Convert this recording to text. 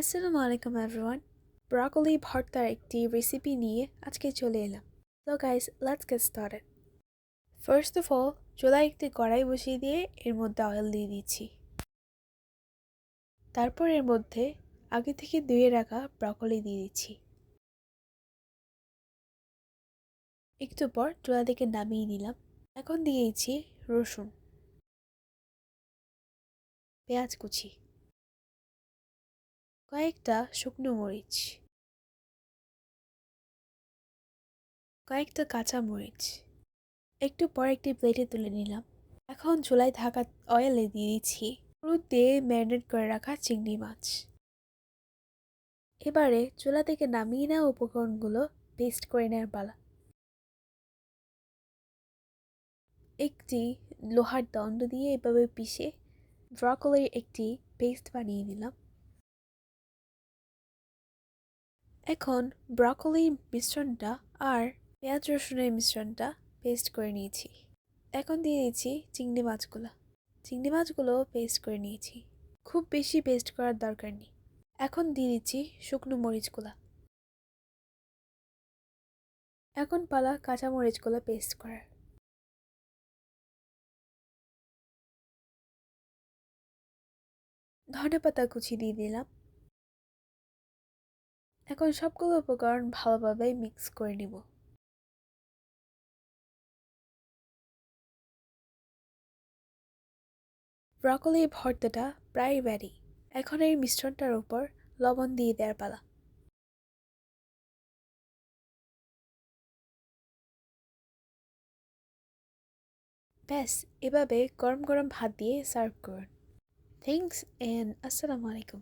আসসালামু আলাইকুম everyone. Broccoli ভর্তার একটি রেসিপি নিয়ে আজকে চলে এলাম। তো guys let's get started first of all চুলায় একটি কড়াই বসিয়ে দিয়ে এর মধ্যে অয়েল দিয়ে দিচ্ছি। তারপর এর মধ্যে আগে থেকে ধুয়ে রাখা ব্রকলি দিয়ে দিচ্ছি। একটু পর চুলা থেকে নামিয়ে নিলাম। এখন দিয়ে দিচ্ছি রসুন। পেঁয়াজ কুচি। কয়েকটা শুকনো মরিচ। কয়েকটা কাঁচা মরিচ। একটু পর একটি প্লেটে তুলে নিলাম। এখন চুলায় থাকা অয়েলে দিয়ে দিচ্ছি হলুদ দিয়ে ম্যারিনেট করে রাখা চিংড়ি মাছ। এবারে চুলা থেকে নামিয়ে নেওয়া উপকরণগুলো পেস্ট করে নেওয়ার পালা। একটি লোহার দণ্ড দিয়ে এভাবে পিষে ব্রকলির একটি পেস্ট বানিয়ে নিলাম। এখন ব্রকলি মিশ্রণটা আর পেঁয়াজ রসুনের মিশ্রণটা পেস্ট করে নিয়েছি। এখন দিয়ে দিচ্ছি চিংড়ি মাছগুলো। চিংড়ি মাছগুলো পেস্ট করে নিয়েছি। খুব বেশি পেস্ট করার দরকার নেই। এখন দিয়ে দিচ্ছি শুকনো মরিচগুলো। এখন পালা কাঁচা মরিচগুলো পেস্ট করার। ধনে পাতা কুচি দিয়ে দিলাম। এখন সবগুলো উপকরণ ভালোভাবে মিক্স করে নিব। ব্রকলি ভর্তাটা প্রায় রেডি এখন এই মিশ্রণটার উপর লবণ দিয়ে দেওয়ার পালা। ব্যাস, এভাবে গরম গরম ভাত দিয়ে সার্ভ করুন। থ্যাংকস অ্যান্ড আসসালামু আলাইকুম।